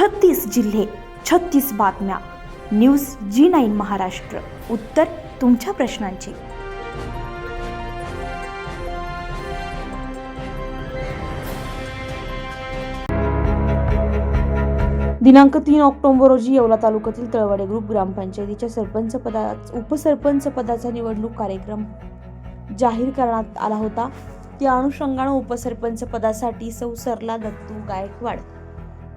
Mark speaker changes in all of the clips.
Speaker 1: छत्तीस जिल्हे छत्तीस बातम्या. News G nine Maharashtra. उत्तर तुमच्या प्रश्नांची. दिनांक तीन ऑक्टोबर रोजी येवला तालुक्यातील तळवडे ग्रुप ग्रामपंचायतीच्या सरपंच पदा उपसरपंच पदाचा निवडणूक कार्यक्रम जाहीर करण्यात आला होता. त्या अनुषंगानं उपसरपंच पदासाठी सौ सरला दत्तू गायकवाड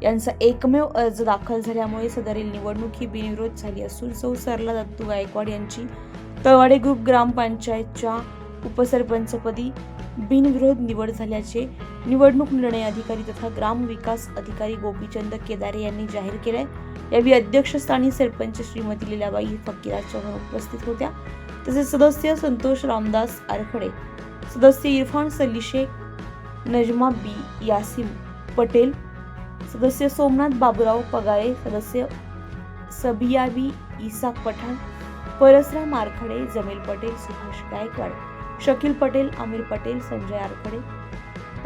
Speaker 1: यांचा एकमेव अर्ज दाखल झाल्यामुळे सदरील निवडणूक ही बिनविरोध झाली असून सौ सरला दत्तू गायकवाड यांची तळवाडे ग्रुप ग्रामपंचायतच्या उपसरपंचपदी बिनविरोध निवड झाल्याचे निवडणूक निर्णय अधिकारी तथा ग्राम विकास अधिकारी गोपीचंद केदारे यांनी जाहीर केले यावेळी अध्यक्षस्थानी सरपंच श्रीमती लीलाबाई फकीरा चव्हाण उपस्थित होत्या. तसेच सदस्य संतोष रामदास आरखडे सदस्य इरफान सलीशेख नजमा बी यासिम पटेल सदस्य सोमनाथ बाबुराव पगाळे सदस्य सबियाबी इसाक पठाण परसराम आरखडे जमील पटेल सुभाष गायकवाड शकील पटेल आमिर पटेल संजय आरखडे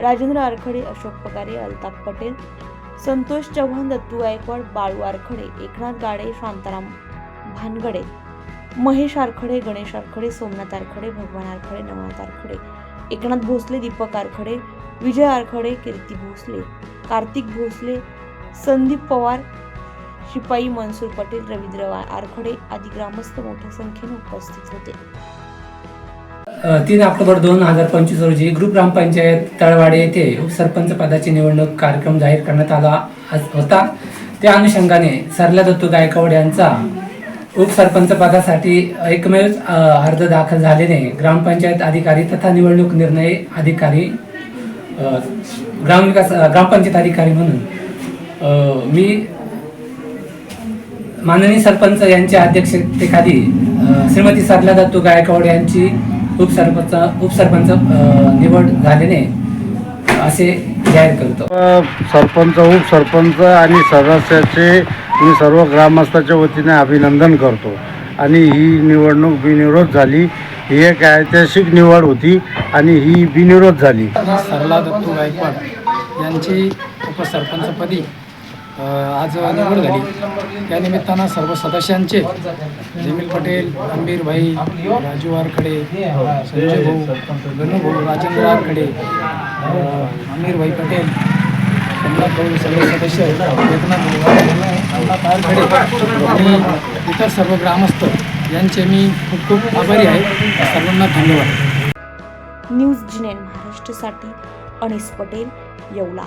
Speaker 1: राजेंद्र आरखडे अशोक पगारे अल्ताफ पटेल संतोष चव्हाण दत्तू गायकवाड बाळू आरखडे एकनाथ गाडे शांताराम भानगडे महेश आरखडे गणेश आरखडे सोमनाथ आरखडे भगवान आरखडे नवनाथ आरखडे एकनाथ भोसले दीपक आरखडे विजय आरखडे कीर्ती भोसले कार्तिक भोसले संदीप पवार शिपाई मनसूर पटेल रवींद्र आरखडे आदी ग्रामस्थ मोठ्या संख्येने उपस्थित होते.
Speaker 2: तीन ऑक्टोबर दोन हजार पंचवीस रोजी ग्रुप ग्रामपंचायत तळवाडे येथे उपसरपंच पदाची निवडणूक कार्यक्रम जाहीर करण्यात आला होता. त्या अनुषंगाने सरला दत्तू गायकवाड यांचा उपसरपंच पदासाठी एकमेव अर्ज दाखल झालेले ग्रामपंचायत अधिकारी तथा निवडणूक निर्णय अधिकारी ग्रामविकास ग्रामपंचायत अधिकारी म्हणून मी माननीय सरपंच यांच्या अध्यक्षतेखाली श्रीमती सरला दत्तू गायकवाड यांची उपसरपंच उपसरपंच निवड झाल्याने असे जाहीर करतो.
Speaker 3: सरपंच उपसरपंच आणि सदस्याचे मी सर्व ग्रामस्थाच्या वतीने अभिनंदन करतो. आणि ही निवडणूक बिनविरोध झाली. ही एक ऐतिहासिक निवड होती आणि ही बिनविरोध झाली.
Speaker 4: सरला दत्तू गायकवाड यांची उपसरपंचपदी आज निवड झाली. त्या निमित्तानं सर्व सदस्यांचे जमील पटेल अंबीरभाई राजू आरखडे संजय भाऊ गणू भाऊ राजेंद्र आरखडे अमीरभाई पटेल भाई पटेल सम्राट भाऊ आणि इतर सर्व ग्रामस्थ यांचे मी खूप खूप आभारी आहे. सर्वांना धन्यवाद.
Speaker 1: न्यूज जिनेन महाराष्ट्रसाठी अनिस पटेल येवला.